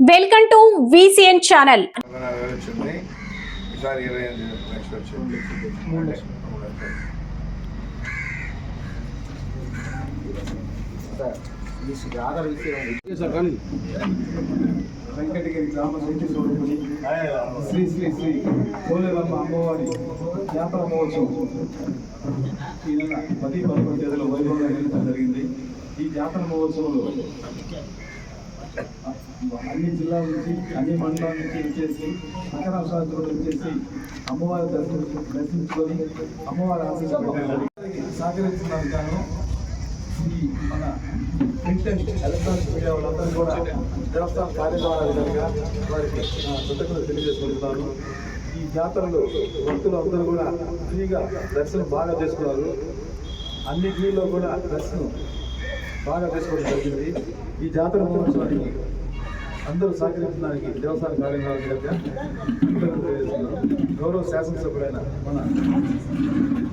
Welcome to VCN channel Venkatagiri గ్రామ స్వరూపుని శ్రీ శ్రీ శ్రీ పోలేరమ్మ అమ్మవారి జాతర మహోత్సవం ఈ నెల పది పదకొండు తేదీలో వైభవంగా జరిగింది ఈ జాతర మహోత్సవంలో అన్ని జిల్లాల నుంచి అన్ని మండలాల నుంచి వచ్చేసి మకర శాస్త్రులు వచ్చేసి అమ్మవారి దర్శనం దర్శించుకొని అమ్మవారి ఆశీర్వాదం సహకరిస్తున్నారు కాను ఈ మన ప్రింట్ ఎలక్ట్రానిక్ మీడియా వాళ్ళందరూ కూడా దేవస్థాన కార్యక్రమాల విధంగా వారికి కృతజ్ఞతలు తెలియజేసుకుంటున్నాను ఈ జాతరలో భక్తులు అందరూ కూడా ఫ్రీగా దర్శనం బాగా చేసుకున్నారు. అన్ని ఫ్రీలో కూడా దర్శనం బాగా చేసుకోవడం జరిగింది. ఈ జాతర మహోత్సవానికి అందరూ సహకరించడానికి దేవస్థాన కార్యక్రమాల గౌరవ శాసనసభ్యుడైన మన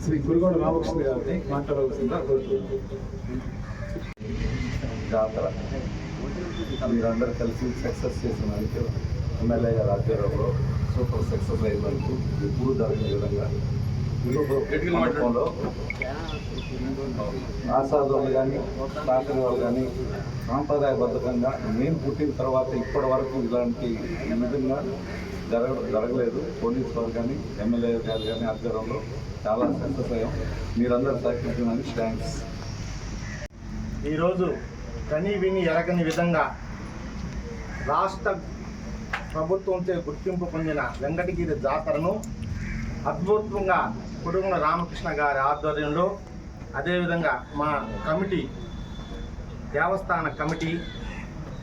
శ్రీ గురుగౌడ రామకృష్ణ గారిని మాట్లాడవలసిందిగా కోరుతున్నాను. జాతర. మీరందరూ కలిసి సక్సెస్ చేసిన ఎమ్మెల్యే గారు ఆధ్వర్యంలో సూపర్ సక్సెస్ అయినందుకు ఎప్పుడూ జరగని విధంగా మండపంలో ఆశాదోళ్ళు కానీ తాకరి వాళ్ళు కానీ సాంప్రదాయబద్ధంగా నేను పుట్టిన తర్వాత ఇప్పటి వరకు ఇలాంటి విధంగా జరగ జరగలేదు. పోలీస్ వారు కానీ ఎమ్మెల్యే గారు కానీ ఆధ్వర్యంలో చాలా సక్సెస్ అయ్యాం. మీరందరూ సహకరించినందుకు థ్యాంక్స్. ఈరోజు కని విని ఎరగని విధంగా రాష్ట్ర ప్రభుత్వంచే గుర్తింపు పొందిన వెంకటగిరి జాతరను అద్భుతంగా కొడుగున రామకృష్ణ గారి ఆధ్వర్యంలో అదేవిధంగా మా కమిటీ దేవస్థాన కమిటీ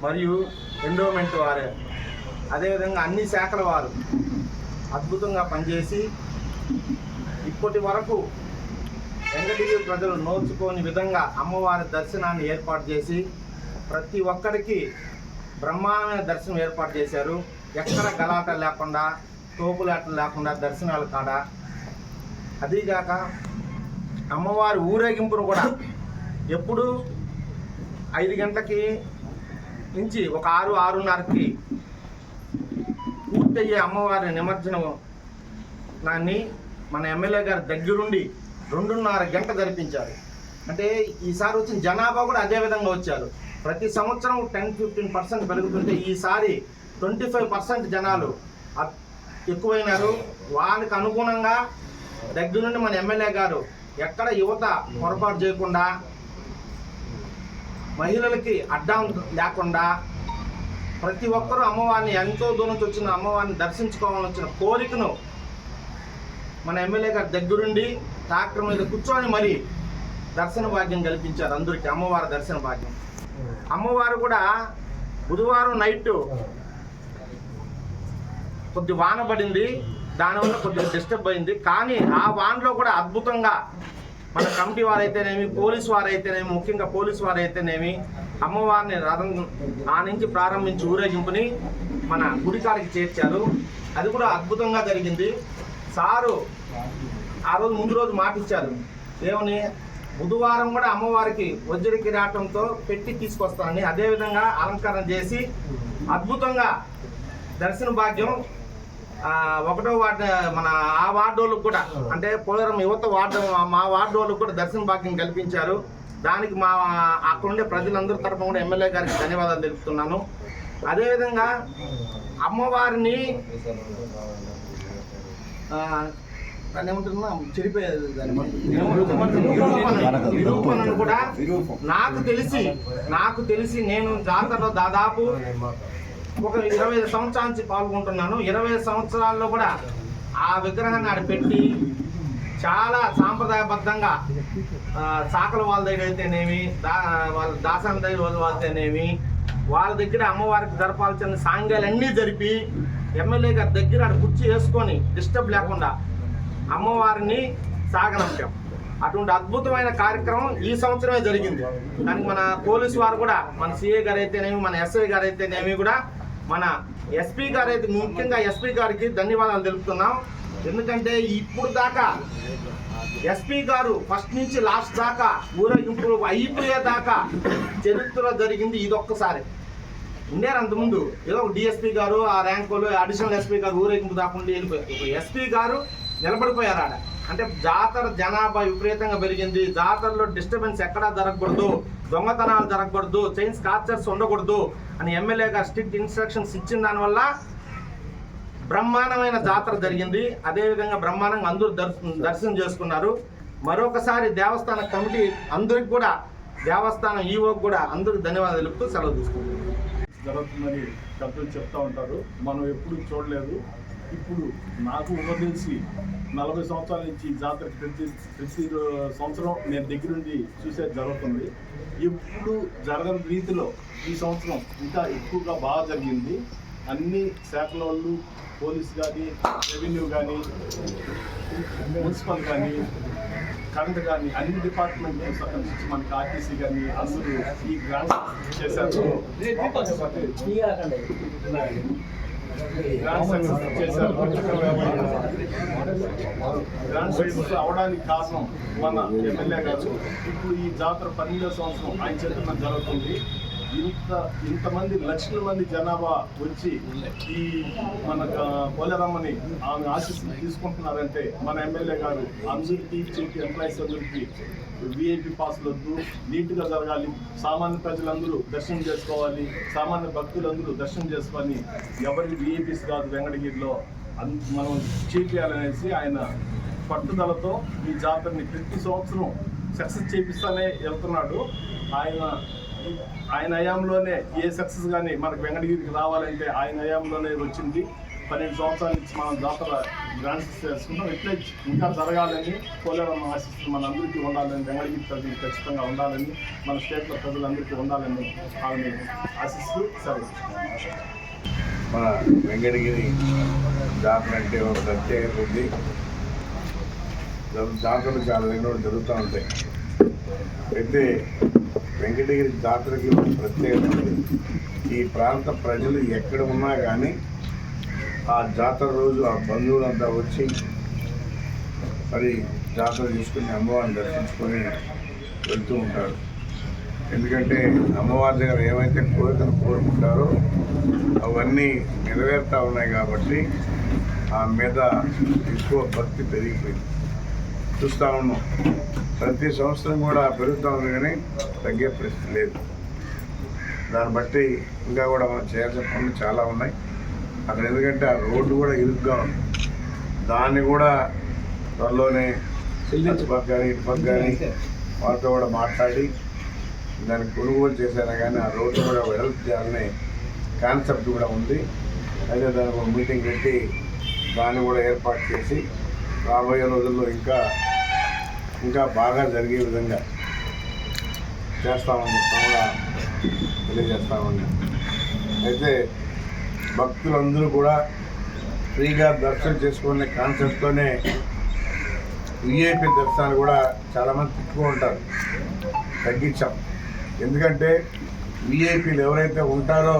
మరియు ఎండోమెంట్ వారు అదేవిధంగా అన్ని శాఖల వారు అద్భుతంగా పనిచేసి ఇప్పటి వరకు వెంకటగిరి ప్రజలు నోచుకోని విధంగా అమ్మవారి దర్శనాన్ని ఏర్పాటు చేసి ప్రతి ఒక్కరికి బ్రహ్మాండమైన దర్శనం ఏర్పాటు చేశారు. ఎక్కడ గలాట లేకుండా తోపులాట లేకుండా దర్శనాలు కాడ అదీగాక అమ్మవారి ఊరేగింపును కూడా ఎప్పుడు ఐదు గంటలకి నుంచి ఒక ఆరు ఆరున్నరకి పూర్తయ్యే అమ్మవారి నిమజ్జనం దాన్ని మన ఎమ్మెల్యే గారి దగ్గరుండి రెండున్నర గంట జరిపించారు. అంటే ఈసారి వచ్చిన జనాభా కూడా అదే విధంగా వచ్చారు. ప్రతి సంవత్సరం టెన్ ఫిఫ్టీన్ పర్సెంట్ పెరుగుతుంటే ఈసారి ట్వంటీ ఫైవ్ పర్సెంట్ జనాలు ఎక్కువైనారు. వాళ్ళకి అనుగుణంగా దగ్గర నుండి మన ఎమ్మెల్యే గారు ఎక్కడ యువత పొరపాటు చేయకుండా మహిళలకి అడ్డం లేకుండా ప్రతి ఒక్కరూ అమ్మవారిని ఎంతో దూరం నుంచి వచ్చిన అమ్మవారిని దర్శించుకోవాలని వచ్చిన కోరికను మన ఎమ్మెల్యే గారి దగ్గరుండి ట్రాక్టర్ మీద కూర్చొని మరి దర్శన భాగ్యం కల్పించారు అందరికీ అమ్మవారి దర్శన భాగ్యం. అమ్మవారు కూడా బుధవారం నైట్ కొద్ది వాన పడింది. దానివల్ల కొద్దిగా డిస్టర్బ్ అయింది. కానీ ఆ వాన్లో కూడా అద్భుతంగా మన కమిటీ వారైతేనేమి పోలీసు వారైతేనేమి ముఖ్యంగా పోలీసు వారైతేనేమి అమ్మవారిని రథం ఆ నుంచి ప్రారంభించి ఊరేగింపుని మన గుడికాడికి చేర్చారు. అది కూడా అద్భుతంగా జరిగింది. సారు ఆ రోజు ముందు రోజు మాటిచ్చారు. ఏమని? బుధవారం కూడా అమ్మవారికి వజ్ర కిరాటంతో పెట్టి తీసుకొస్తానని అదేవిధంగా అలంకరణ చేసి అద్భుతంగా దర్శన భాగ్యం ఒకటో వార్డు మన ఆ వార్డు వాళ్ళకు కూడా అంటే పోలవరం యువత వార్డు మా వార్డు వాళ్ళకు కూడా దర్శన భాగ్యం కల్పించారు. దానికి మా అక్కడుండే ప్రజలందరి తరఫున కూడా ఎమ్మెల్యే గారికి ధన్యవాదాలు తెలుపుతున్నాను. అదేవిధంగా అమ్మవారిని ఆ, దాన్ని ఏమంటున్నా? చెడిపోయేది నిరూపణను కూడా నాకు తెలిసి నాకు తెలిసి నేను జాతరలో దాదాపు ఒక ఇరవై ఐదు సంవత్సరాల నుంచి పాల్గొంటున్నాను. ఇరవై ఐదు సంవత్సరాల్లో కూడా ఆ విగ్రహాన్ని ఆడ పెట్టి చాలా సాంప్రదాయబద్ధంగా సాకల వాళ్ళ దగ్గర అయితేనేమి దా వాళ్ళ దాసాల దగ్గర వాళ్ళ వాళ్ళతేనేమి వాళ్ళ దగ్గర అమ్మవారికి జరపాల్సిన సాంగ్యాలన్నీ జరిపి ఎమ్మెల్యే గారి దగ్గర ఆడ కుర్చీ వేసుకొని డిస్టర్బ్ లేకుండా అమ్మవారిని సాగనంపాం. అటువంటి అద్భుతమైన కార్యక్రమం ఈ సంవత్సరమే జరిగింది. దానికి మన పోలీసు వారు కూడా మన సిఏ గారు అయితేనేమి మన ఎస్ఐ గారు అయితేనేమి కూడా మన ఎస్పీ గారు అయితే ముఖ్యంగా ఎస్పీ గారికి ధన్యవాదాలు తెలుపుతున్నాం. ఎందుకంటే ఇప్పుడు దాకా ఎస్పీ గారు ఫస్ట్ నుంచి లాస్ట్ దాకా ఊరేగింపు అయిపోయేదాకా చరిత్రలో జరిగింది ఇదొక్కసారి. ఉండేరు అంతకుముందు. ఏదో ఒక డిఎస్పీ గారు ఆ ర్యాంకులు అడిషనల్ ఎస్పీ గారు ఊరేగింపు దాకుండా వెళ్ళిపోయారు. ఎస్పీ గారు నిలబడిపోయారు ఆడ. అంటే జాతర జనాభా విపరీతంగా పెరిగింది. జాతరలో డిస్టర్బెన్స్ ఎక్కడా జరగకూడదు. దొంగతనాలు జరగకూడదు. చైన్ స్కార్చర్స్ ఉండకూడదు అని ఎమ్మెల్యేగా స్ట్రిక్ట్ ఇన్స్ట్రక్షన్స్ ఇచ్చిన దానివల్ల బ్రహ్మాండమైన జాతర జరిగింది. అదేవిధంగా బ్రహ్మాండంగా అందరూ దర్శనం చేసుకున్నారు. మరొకసారి దేవస్థాన కమిటీ అందరికి కూడా దేవస్థానం ఈవోకి కూడా అందరికి ధన్యవాదాలు తెలుపుతూ సెలవు తీసుకుంటున్నాను. జరుగుతుందని పెద్దలు చెప్తా ఉంటారు. మనం ఎప్పుడు చూడలేదు. ఇప్పుడు నాకు ఉపదేశి నలభై సంవత్సరాల నుంచి ఈ జాతరకి ప్రతి ప్రతి సంవత్సరం నేను దగ్గరుండి చూసేది జరుగుతుంది. ఎప్పుడు జరగని రీతిలో ఈ సంవత్సరం ఇంకా ఎక్కువగా బాగా జరిగింది. అన్ని శాఖల వాళ్ళు పోలీస్ కానీ రెవెన్యూ కానీ మున్సిపల్ కానీ కరెంట్ కానీ అన్ని డిపార్ట్మెంట్ నుంచి మనకి ఆర్టీసీ కానీ అందరూ ఈ గ్రాంట్ చేశారు. గ్రాండ్ సక్సెస్ చేశారు. గ్రాండ్ సక్సెస్ అవడానికి కారణం మన ఎమ్మెల్యే గారు. ఇప్పుడు ఈ జాతర పన్నెండో సంవత్సరం ఆయన చేతుల్లో జరుగుతుంది. ఇంత ఇంతమంది లక్షల మంది జనాభా వచ్చి ఈ మన పోలేరమ్మని ఆమె ఆశీస్సులు తీసుకుంటున్నారంటే మన ఎమ్మెల్యే గారు అందరికీ చూపి ఎంప్లాయీస్ అందరికీ విఐపి పాస్లు వద్దు నీట్గా జరగాలి. సామాన్య ప్రజలందరూ దర్శనం చేసుకోవాలి. సామాన్య భక్తులందరూ దర్శనం చేసుకొని ఎవరికి విఐపీస్ కాదు వెంకటగిరిలో. మనం చేయాలనేసి ఆయన పట్టుదలతో ఈ జాతరని ప్రతి సంవత్సరం సక్సెస్ చేపిస్తానే వెళ్తున్నాడు. ఆయన ఆయన హయాంలోనే ఏ సక్సెస్ కానీ మనకు వెంకటగిరికి రావాలంటే ఆయన హయాంలోనే వచ్చింది. పన్నెండు సంవత్సరాల నుంచి మనం జాతర గ్రాండ్స్ చేసుకుంటాం ఇట్లే ఇంకా జరగాలని పోలేవరం ఆశిస్తూ మన అందరికీ ఉండాలని వెంకటగిరి ప్రజలు ఖచ్చితంగా ఉండాలని మన స్టేట్లో ప్రజలందరికీ ఉండాలని ఆమె ఆశిస్తూ సరే. మన వెంకటగిరి జాతర అంటే ఒక ప్రత్యేకత ఉంది. జాతరలు చాలా ఎన్నో జరుగుతూ ఉంటాయి. అయితే వెంకటగిరి జాతరకి ఒక ప్రత్యేకత ఉంది. ఈ ప్రాంత ప్రజలు ఎక్కడ ఉన్నా కానీ ఆ జాతర రోజు ఆ బంధువులంతా వచ్చి మరి జాతర తీసుకుని అమ్మవారిని దర్శించుకొని వెళ్తూ ఉంటారు. ఎందుకంటే అమ్మవారి దగ్గర ఏమైతే కోరికలు కోరుకుంటారో అవన్నీ నెరవేరుతా ఉన్నాయి కాబట్టి ఆ మీద ఎక్కువ భక్తి పెరిగిపోయింది. చూస్తూ ఉన్నాం. ప్రతి సంవత్సరం కూడా పెరుగుతూ ఉంది కానీ తగ్గే పరిస్థితి లేదు. దాన్ని బట్టి ఇంకా కూడా మనం చేయాల్సిన పనులు చాలా ఉన్నాయి. అక్కడ ఎందుకంటే ఆ రోడ్డు కూడా ఇరుగ్గా ఉంది. దాన్ని కూడా త్వరలోనే పక్క కానీ ఇటు పక్క కానీ వాళ్ళతో కూడా మాట్లాడి దాన్ని కొనుగోలు చేశారా కానీ ఆ రోడ్డు కూడా వెడల్పు చేయాలనే కాన్సెప్ట్ కూడా ఉంది. అయితే దానికి ఒక మీటింగ్ పెట్టి దాన్ని కూడా ఏర్పాటు చేసి రాబోయే రోజుల్లో ఇంకా ఇంకా బాగా జరిగే విధంగా చేస్తామని చెప్తాం కూడా తెలియజేస్తామని అయితే భక్తులందరూ కూడా ఫ్రీగా దర్శనం చేసుకునే కాన్సెప్ట్తోనే విఐపి దర్శనాలు కూడా చాలామంది తిట్టుకో ఉంటారు. తగ్గించాం. ఎందుకంటే విఐపీలు ఎవరైతే ఉంటారో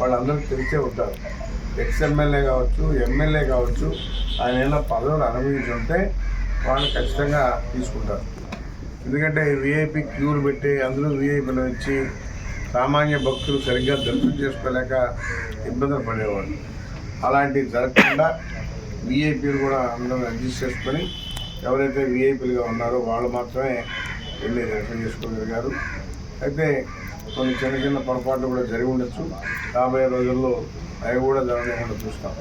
వాళ్ళందరూ తెలిసే ఉంటారు. ఎక్స్ఎమ్మెల్యే కావచ్చు ఎమ్మెల్యే కావచ్చు ఆయన ఏమైనా పదవులు అనుభవించి ఉంటే వాళ్ళు ఖచ్చితంగా తీసుకుంటారు. ఎందుకంటే విఐపి క్యూలు పెట్టి అందరూ విఐపీలు వచ్చి సామాన్య భక్తులు సరిగ్గా దర్శనం చేసుకోలేక ఇబ్బందులు పడేవాళ్ళు. అలాంటివి జరగకుండా విఐపీలు కూడా అందరం అడ్జస్ట్ చేసుకొని ఎవరైతే విఐపీలుగా ఉన్నారో వాళ్ళు మాత్రమే వెళ్ళి దర్శనం చేసుకోగలిగారు. అయితే కొన్ని చిన్న చిన్న పొరపాట్లు కూడా జరిగి ఉండొచ్చు. రాబోయే రోజుల్లో అవి కూడా జరగకుండా చూస్తాం.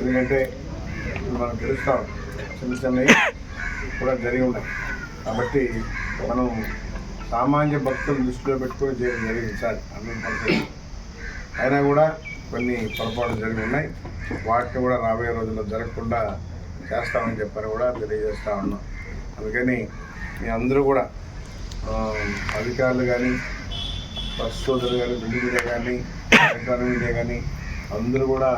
ఎందుకంటే మనం తెలుస్తాం చిన్న చిన్నవి కూడా జరిగి ఉన్నాయి కాబట్టి మనం సామాన్య భక్తులు దృష్టిలో పెట్టుకొని చేయడం జరిగింది సార్. హండ్రెడ్ అయినా కూడా కొన్ని పొరపాట్లు జరిగి ఉన్నాయి. వాటిని కూడా రాబోయే రోజుల్లో జరగకుండా చేస్తామని చెప్పని కూడా తెలియజేస్తా ఉన్నాం. అందుకని మీ అందరూ కూడా అధికారులు కానీ బస్ సోదరులు కానీ బిల్లు మీడియా కానీ ఎలక్ట్రానిక్ మీడియా కానీ అందరూ కూడా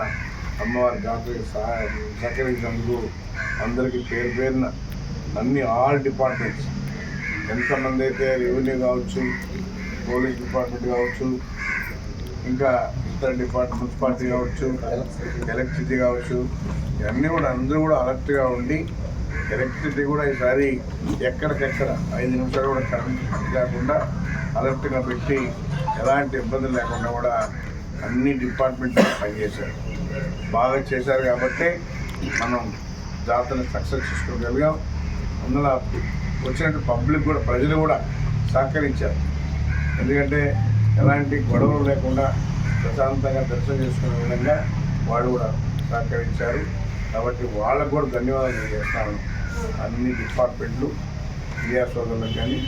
అమ్మవారి జాతరకి సహాయ సహకరించినందుకు అందరికీ పేరు పేరున అన్ని ఆల్ డిపార్ట్మెంట్స్ ఎంతమంది అయితే రెవెన్యూ కావచ్చు పోలీస్ డిపార్ట్మెంట్ కావచ్చు ఇంకా ఇతర డిపార్ట్మెంట్ మున్సిపాలిటీ కావచ్చు ఎలక్ట్రిసిటీ కావచ్చు ఇవన్నీ కూడా అందరూ కూడా అలర్ట్గా ఉండి ఎలక్ట్రిసిటీ కూడా ఈసారి ఎక్కడికెక్కడ ఐదు నిమిషాలు కూడా కరెంట్ కాకుండా అలర్ట్గా పెట్టి ఎలాంటి ఇబ్బందులు లేకుండా కూడా అన్ని డిపార్ట్మెంట్స్ పనిచేశారు. బాగా చేశారు కాబట్టి మనం జాతరని సక్సెస్ చేసుకోగలిగాం అందులో వచ్చినట్టు పబ్లిక్ కూడా ప్రజలు కూడా సహకరించారు. ఎందుకంటే ఎలాంటి గొడవలు లేకుండా ప్రశాంతంగా దర్శనం చేసుకునే విధంగా వాళ్ళు కూడా సహకరించారు. కాబట్టి వాళ్ళకు కూడా ధన్యవాదాలు తెలియజేస్తాను. అన్ని డిపార్ట్మెంట్లు క్రియా సోదరులకు కానీ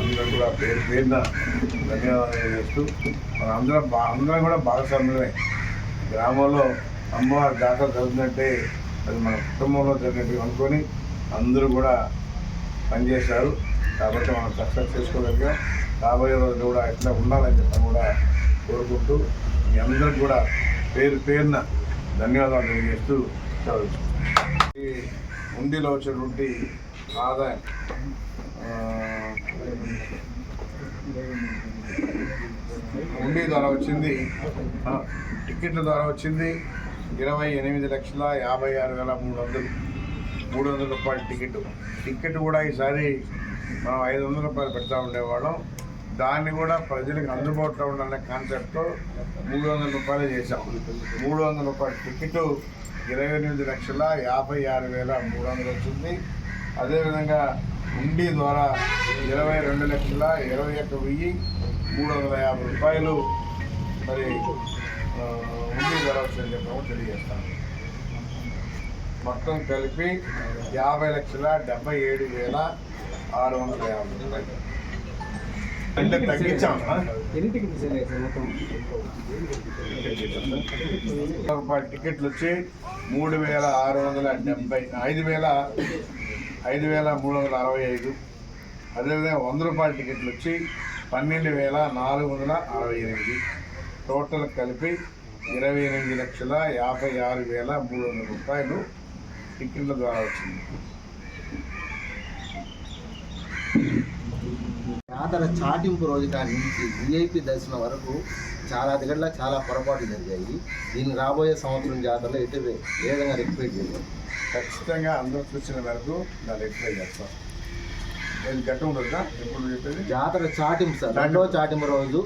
అందరూ కూడా పేరు పేరున ధన్యవాదాలు తెలియజేస్తూ మన అందరం బా అందరం కూడా భాగస్వామ్యమే గ్రామంలో అమ్మవారి జాతర జరుగుతుందంటే అది మన కుటుంబంలో జరిగినట్టు అనుకొని అందరూ కూడా పనిచేశారు. కాబట్టి మనం సక్సెస్ చేసుకోగలిగాం. రాబోయే రోజులు కూడా ఎట్లా ఉండాలని చెప్పి కూడా కోరుకుంటూ మీ అందరికి కూడా పేరు పేరున ధన్యవాదాలు తెలియజేస్తూ ఈ ఉండిలో వచ్చినటువంటి ఆదాయం ఉండి ద్వారా వచ్చింది టికెట్ల ద్వారా వచ్చింది ఇరవై ఎనిమిది లక్షల యాభై ఆరు వేల మూడు వందలు. మూడు వందల రూపాయల టికెట్. టికెట్ కూడా ఈసారి మనం ఐదు వందల రూపాయలు పెడతా ఉండేవాళ్ళం. దాన్ని కూడా ప్రజలకు అందుబాటులో ఉండాలనే కాన్సెప్ట్తో మూడు వందల రూపాయలు చేశాం. మూడు వందల రూపాయల టికెట్ ఇరవై ఎనిమిది లక్షల యాభై ఆరు వేల మూడు వందలు వచ్చింది. అదేవిధంగా ఉండి ద్వారా ఇరవై రెండు లక్షల ఇరవై ఒక్క వెయ్యి మూడు వందల యాభై రూపాయలు మరి హుండీ ఉండి ద్వారా వచ్చిందని చెప్పడం తెలియజేస్తాను. మొత్తం కలిపి యాభై లక్షల డెబ్బై ఏడు వేల ఆరు వందల యాభై రూపాయలు. అంటే తగ్గించాం. ఆ? రూపాయల టికెట్లు వచ్చి మూడు వేల ఆరు వందల డెబ్బై ఐదు వేల ఐదు వేల మూడు వందల అరవై ఐదు. అదేవిధంగా వంద రూపాయల టికెట్లు వచ్చి పన్నెండు వేల నాలుగు వందల అరవై ఎనిమిది. టోటల్ కలిపి ఇరవై ఎనిమిది లక్షల యాభై ఆరు వేల మూడు వందల రూపాయలు టికెట్ల ద్వారా వచ్చింది జాతర చాటింపు రోజు కాడి నుంచి విఐపి దర్శనం వరకు చాలా దగ్గరలో చాలా పొరపాట్లు జరిగాయి. దీన్ని రాబోయే సంవత్సరం జాతరలో ఎటు ఏ విధంగా రెక్టిఫై చేయాలి? ఖచ్చితంగా అందరూ చూసిన మేరకు దాన్ని ఎక్స్ప్లెయిన్ చేస్తాం. నేను గట్ట ఉంటుందా? ఎప్పుడు చెప్పేది? జాతర చాటింపు సార్. రెండో చాటింపు రోజు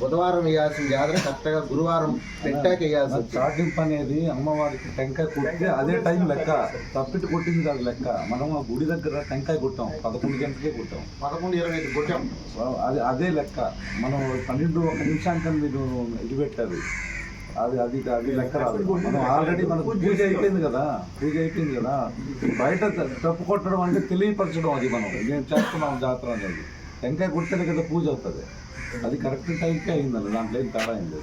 బుధవారం వేయాల్సిన జాతర కరెక్ట్గా గురువారం పెట్టాక వేయాల్సి చాటింపు అనేది అమ్మవారికి టెంకాయ కొట్టి అదే టైం లెక్క. తప్పిటి కొట్టింది కాదు లెక్క. మనం ఆ గుడి దగ్గర టెంకాయ కొట్టాం. పదకొండు గంటలకే కొట్టాం. పదకొండు ఇరవై ఐదు కొట్టాం. అది అదే లెక్క. మనం పన్నెండు ఒక నిమిషానికి మీరు ఇది పెట్టారు. అది అది అది లెక్క రాదు. మనం ఆల్రెడీ మనకు పూజ అయిపోయింది కదా. పూజ అయిపోయింది కదా. బయట తప్పు కొట్టడం అంటే తెలియపరచడం అది మనం. మేము చేస్తున్నాం జాతర అనేది? టెంకాయ కొట్టేది కదా పూజ అవుతుంది. అది కరెక్ట్ టైంకే అయిందండి దాంట్లో ఏం తేడా అయింది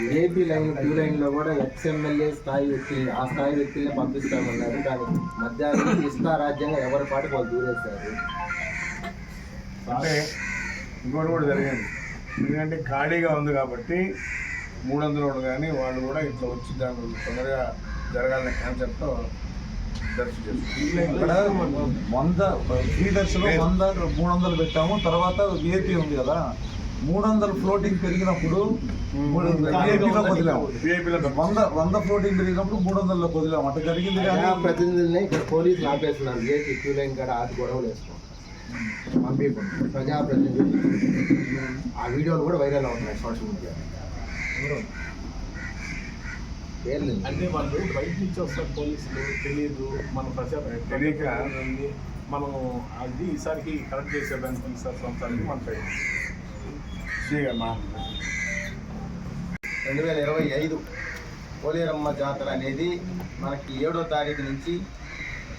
విఐపి లైన్ క్యూ లైన్లో కూడా ఎక్స్ ఎమ్మెల్యే స్థాయి వ్యక్తులు ఆ స్థాయి వ్యక్తులనే పంపిస్తామన్నారు. కానీ మధ్యాహ్నం ఇష్టారాజ్యంగా ఎవరి పాటికి వాళ్ళు దూరేశారు? అంటే ఇంకోటి కూడా జరిగింది. ఎందుకంటే ఖాళీగా ఉంది కాబట్టి మూడు వందలు కానీ వాళ్ళు కూడా ఇట్లా వచ్చి దాని తొందరగా జరగాలనే కాన్సెప్ట్తో ఇక్కడ వంద దర్శనం వంద మూడు వందలు పెట్టాము. తర్వాత విఐపి ఉంది కదా. మూడు వందల ఫ్లోటింగ్ పెరిగినప్పుడు విఐపిలో వదిలాము వంద వంద ఫ్లోటింగ్ పెరిగినప్పుడు మూడు వందల్లో వదిలాము అట్లా జరిగింది కానీ ప్రజాప్రతినిధుల్ని ఇక్కడ పోలీసులు ఆపేస్తున్నారు. విఐపి క్యూ లైన్ కాడ ఆది గొడవలు వేసుకోండి పంపించండి ప్రజాప్రతినిధులు. ఆ వీడియోలు కూడా వైరల్ అవుతున్నాయి సోషల్ మీడియా అంటే వాళ్ళు బయట నుంచి వస్తారు పోలీసులు తెలియదు మన ప్రజా తెలియక. మనం అది ఈసారికి కరెక్ట్ చేసేదానికి ఈసారి సంవత్సరానికి మన రెండు వేల ఇరవై ఐదు పోలేరమ్మ జాతర అనేది మనకి ఏడో తారీఖు నుంచి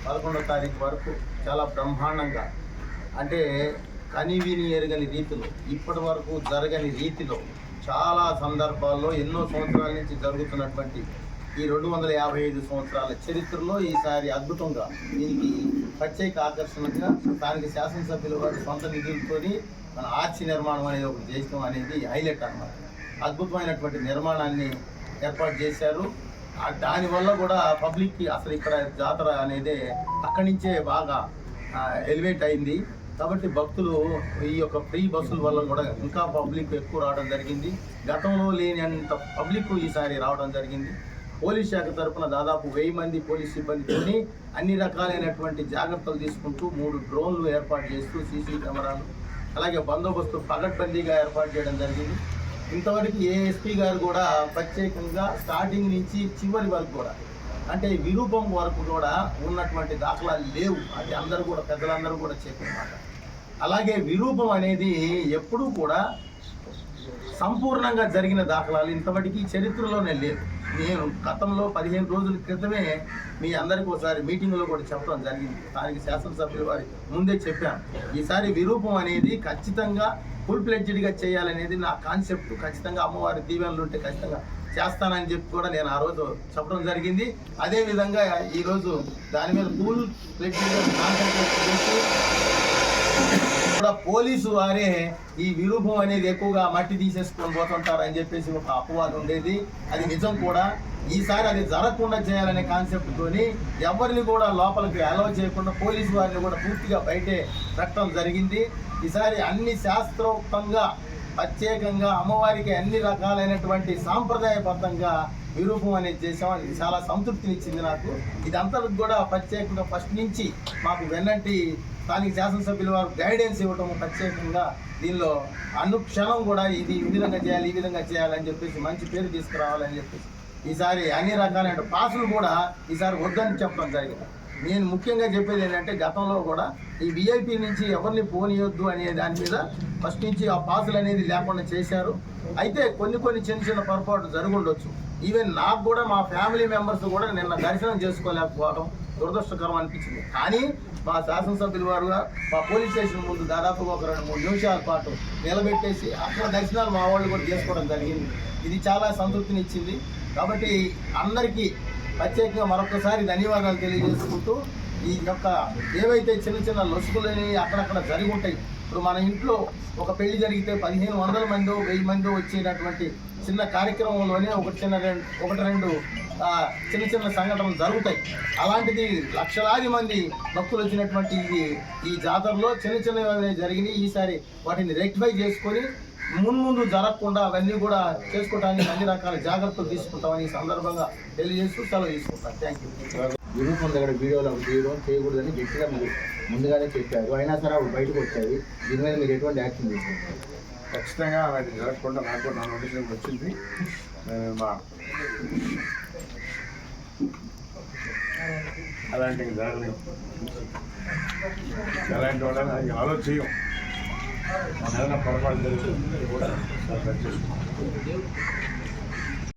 పదకొండో తారీఖు వరకు చాలా బ్రహ్మాండంగా అంటే కనివిని ఎరగని రీతిలో ఇప్పటి వరకు జరగని రీతిలో చాలా సందర్భాల్లో ఎన్నో సంవత్సరాల నుంచి జరుగుతున్నటువంటి ఈ రెండు వందల యాభై ఐదు సంవత్సరాల చరిత్రలో ఈసారి అద్భుతంగా దీనికి ప్రత్యేక ఆకర్షణగా స్థానిక శాసనసభ్యుల వారి సొంత నిధులతో మన ఆర్చి నిర్మాణం అనేది ఒకటి చేయడం అనేది హైలైట్ అన్నమాట. అద్భుతమైనటువంటి నిర్మాణాన్ని ఏర్పాటు చేశారు. దానివల్ల కూడా పబ్లిక్కి అసలు ఇక్కడ జాతర అనేది అక్కడి నుంచే బాగా ఎలివేట్ అయింది. కాబట్టి భక్తులు ఈ యొక్క ఫ్రీ బస్సుల వల్ల కూడా ఇంకా పబ్లిక్ ఎక్కువ రావడం జరిగింది. గతంలో లేని అంత పబ్లిక్ ఈసారి రావడం జరిగింది. పోలీస్ శాఖ తరఫున దాదాపు వెయ్యి మంది పోలీస్ సిబ్బందితోని అన్ని రకాలైనటువంటి జాగ్రత్తలు తీసుకుంటూ మూడు డ్రోన్లు ఏర్పాటు చేస్తూ సీసీ కెమెరాలు అలాగే బందోబస్తు పగడ్బందీగా ఏర్పాటు చేయడం జరిగింది. ఇంతవరకు ఏ ఎస్పీ గారు కూడా ప్రత్యేకంగా స్టార్టింగ్ నుంచి చివరి వరకు కూడా అంటే విరూపం వరకు కూడా ఉన్నటువంటి దాఖలాలు లేవు. అది అందరూ కూడా పెద్దలందరూ కూడా చెప్పినమాట అలాగే విరూపం అనేది ఎప్పుడూ కూడా సంపూర్ణంగా జరిగిన దాఖలాలు ఇంతవరకు చరిత్రలోనే లేవు. నేను గతంలో పదిహేను రోజుల క్రితమే మీ అందరికీ ఒకసారి మీటింగ్లో కూడా చెప్పడం జరిగింది. దానికి శాసనసభ్యుల వారి ముందే చెప్పాను. ఈసారి విరూపం అనేది ఖచ్చితంగా ఫుల్ ప్లెడ్జెడ్గా చేయాలనేది నా కాన్సెప్ట్ ఖచ్చితంగా అమ్మవారి దీవెనలు ఉంటే ఖచ్చితంగా చేస్తానని చెప్పి కూడా నేను ఆ రోజు చెప్పడం జరిగింది. అదేవిధంగా ఈరోజు దాని మీద ఫుల్ ప్లెడ్జెడ్గా కాన్సెప్ట్ కూడా పోలీసు వారే ఈ విరూపం అనేది ఎక్కువగా మట్టి తీసేసుకొని పోతుంటారు అని చెప్పేసి ఒక అపవాదం ఉండేది. అది నిజం కూడా. ఈసారి అది జరగకుండా చేయాలనే కాన్సెప్ట్ తోని ఎవరిని కూడా లోపలికి అలౌ చేయకుండా పోలీసు వారిని కూడా పూర్తిగా బయటే పెట్టడం జరిగింది. ఈసారి అన్ని శాస్త్రోక్తంగా ప్రత్యేకంగా అమ్మవారికి అన్ని రకాలైనటువంటి సాంప్రదాయబద్ధంగా విరూపం అనేది చేసాం అది చాలా సంతృప్తినిచ్చింది నాకు. ఇదంతా కూడా ప్రత్యేకంగా ఫస్ట్ నుంచి మాకు వెన్నంటి స్థానిక శాసనసభ్యుల వారు గైడెన్స్ ఇవ్వటం ప్రత్యేకంగా దీనిలో అనుక్షణం కూడా ఇది ఈ విధంగా చేయాలి ఈ విధంగా చేయాలని చెప్పేసి మంచి పేరు తీసుకురావాలని చెప్పేసి ఈసారి అన్ని రకాలైన పాసులు కూడా ఈసారి వద్దని చెప్పడం జరిగింది. నేను ముఖ్యంగా చెప్పేది ఏంటంటే గతంలో కూడా ఈ విఐపి నుంచి ఎవరిని పోనీయొద్దు అనే దాని మీద ఫస్ట్ నుంచి ఆ పాసులు అనేది లేకుండా చేశారు. అయితే కొన్ని కొన్ని చిన్న చిన్న పొరపాటు జరుగుండొచ్చు. ఈవెన్ నాకు కూడా మా ఫ్యామిలీ మెంబర్స్ కూడా నిన్న దర్శనం చేసుకోలేకపోవడం దురదృష్టకరం అనిపించింది. కానీ మా శాసనసభ్యుల వారుగా మా పోలీస్ స్టేషన్ ముందు దాదాపుగా ఒక రెండు మూడు నిమిషాల పాటు నిలబెట్టేసి అక్కడ దర్శనాలు మా వాళ్ళు కూడా చేసుకోవడం జరిగింది. ఇది చాలా సంతృప్తినిచ్చింది. కాబట్టి అందరికీ ప్రత్యేకంగా మరొకసారి ధన్యవాదాలు తెలియజేసుకుంటూ ఈ యొక్క ఏవైతే చిన్న చిన్న లొసుగులని అక్కడక్కడ జరిగి ఉంటాయి ఇప్పుడు మన ఇంట్లో ఒక పెళ్ళి జరిగితే పదిహేను వందల మందో వెయ్యి మందో వచ్చేటటువంటి చిన్న కార్యక్రమంలోనే ఒక చిన్న రెండు ఒకటి రెండు చిన్న చిన్న సంఘటనలు జరుగుతాయి. అలాంటిది లక్షలాది మంది భక్తులు వచ్చినటువంటి ఇది ఈ జాతరలో చిన్న చిన్నవి జరిగినాయి. ఈసారి వాటిని రెక్టిఫై చేసుకొని మున్ముందు జరగకుండా అవన్నీ కూడా చేసుకోవడానికి అన్ని రకాల జాగ్రత్తలు తీసుకుంటామని ఈ సందర్భంగా తెలియజేస్తూ సెలవు తీసుకుంటాను థ్యాంక్ యూ విరూపం దగ్గర వీడియోలు తీయడం చేయకూడదని గట్టిగా మీరు ముందుగానే చెప్పారు. అయినా సరే అవి బయటకు వచ్చాయి దీని మీద మీరు ఎటువంటి యాక్షన్ తీసుకుంటారు ఖచ్చితంగా అది జరగకుండా నాకు నా నోటీస్ వచ్చింది. నేను మా అలాంటివి జరగలేవు అలాంటి వాళ్ళని అది ఆలోచన చేయం మన ఏదైనా పొరపాటు జరిగితే కూడా సరి